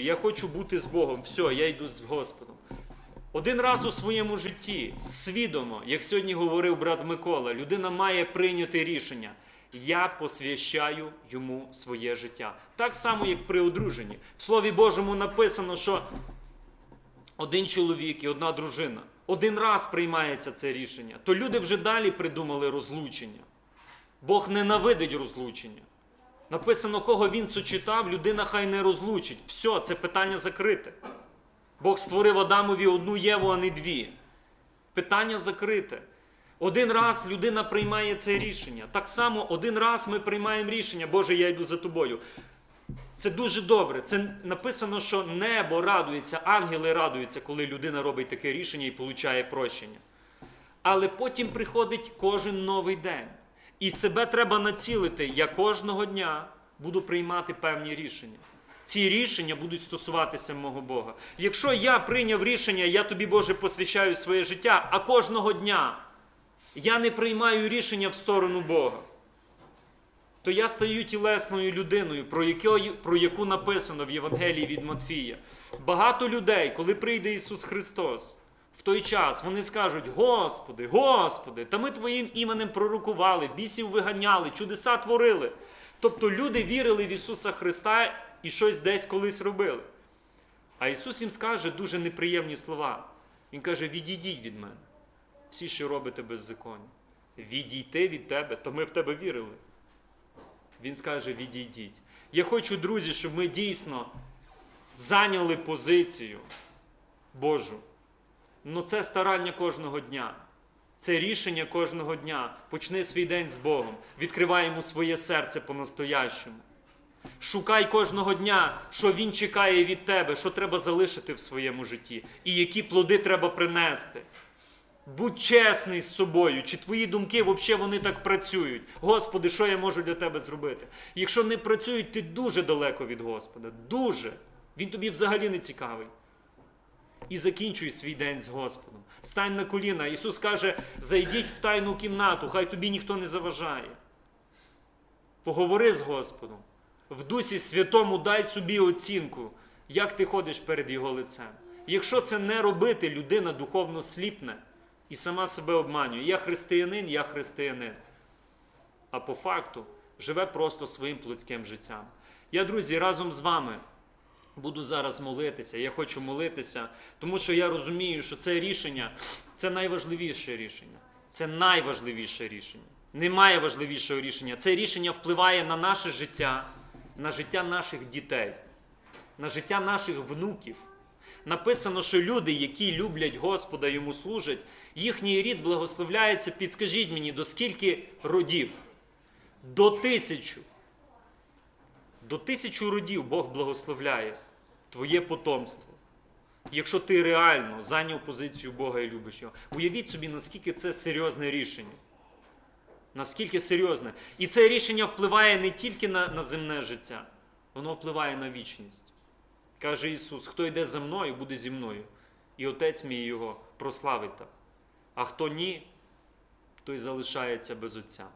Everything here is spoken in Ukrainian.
Я хочу бути з Богом. Все, я йду з Господом. Один раз у своєму житті, свідомо, як сьогодні говорив брат Микола, людина має прийняти рішення. Я посвящаю йому своє життя. Так само, як при одруженні. В Слові Божому написано, що один чоловік і одна дружина. Один раз приймається це рішення, то люди вже далі придумали розлучення. Бог ненавидить розлучення. Написано, кого він сочетав, людина хай не розлучить. Все, це питання закрите. Бог створив Адамові одну Єву, а не дві. Питання закрите. Один раз людина приймає це рішення. Так само один раз ми приймаємо рішення, Боже, я йду за тобою. Це дуже добре. Це написано, що небо радується, ангели радуються, коли людина робить таке рішення і получає прощення. Але потім приходить кожен новий день. І себе треба націлити. Я кожного дня буду приймати певні рішення. Ці рішення будуть стосуватися мого Бога. Якщо я прийняв рішення, я тобі, Боже, посвящаю своє життя, а кожного дня я не приймаю рішення в сторону Бога, то я стаю тілесною людиною, про яку, про яку написано в Євангелії від Матфія. Багато людей, коли прийде Ісус Христос, в той час вони скажуть: Господи, Господи, та ми Твоїм іменем пророкували, бісів виганяли, чудеса творили. Тобто люди вірили в Ісуса Христа і щось десь колись робили. А Ісус їм скаже дуже неприємні слова. Він каже: відійдіть від мене, всі, що робите беззаконня. Відійти від тебе, то ми в тебе вірили. Він скаже: відійдіть. Я хочу, друзі, щоб ми дійсно зайняли позицію Божу. Ну це старання кожного дня. Це рішення кожного дня. Почни свій день з Богом. Відкривай йому своє серце по-настоящому. Шукай кожного дня, що він чекає від тебе, що треба залишити в своєму житті, і які плоди треба принести. Будь чесний з собою, чи твої думки взагалі вони так працюють. Господи, що я можу для тебе зробити? Якщо не працюють, ти дуже далеко від Господа. Дуже. Він тобі взагалі не цікавий. І закінчуй свій день з Господом. Стань на коліна. Ісус каже: зайдіть в тайну кімнату, хай тобі ніхто не заважає. Поговори з Господом. В Дусі Святому дай собі оцінку, як ти ходиш перед Його лицем. Якщо це не робити, людина духовно сліпне і сама себе обманює. Я християнин, я християнин. А по факту живе просто своїм плотським життям. Я, друзі, разом з вами буду зараз молитися. Я хочу молитися, тому що я розумію, що це рішення це найважливіше рішення. Це найважливіше рішення. Немає важливішого рішення. Це рішення впливає на наше життя, на життя наших дітей, на життя наших внуків. Написано, що люди, які люблять Господа йому служать, їхній рід благословляється, підскажіть мені, до скільки родів? До тисячу. До тисячу родів Бог благословляє твоє потомство. Якщо ти реально зайняв позицію Бога і любиш його, уявіть собі, наскільки це серйозне рішення. Наскільки серйозне. І це рішення впливає не тільки на, на земне життя, воно впливає на вічність. Каже Ісус: хто йде за мною, буде зі мною. І Отець мій його прославить. А хто ні, той залишається без Отця.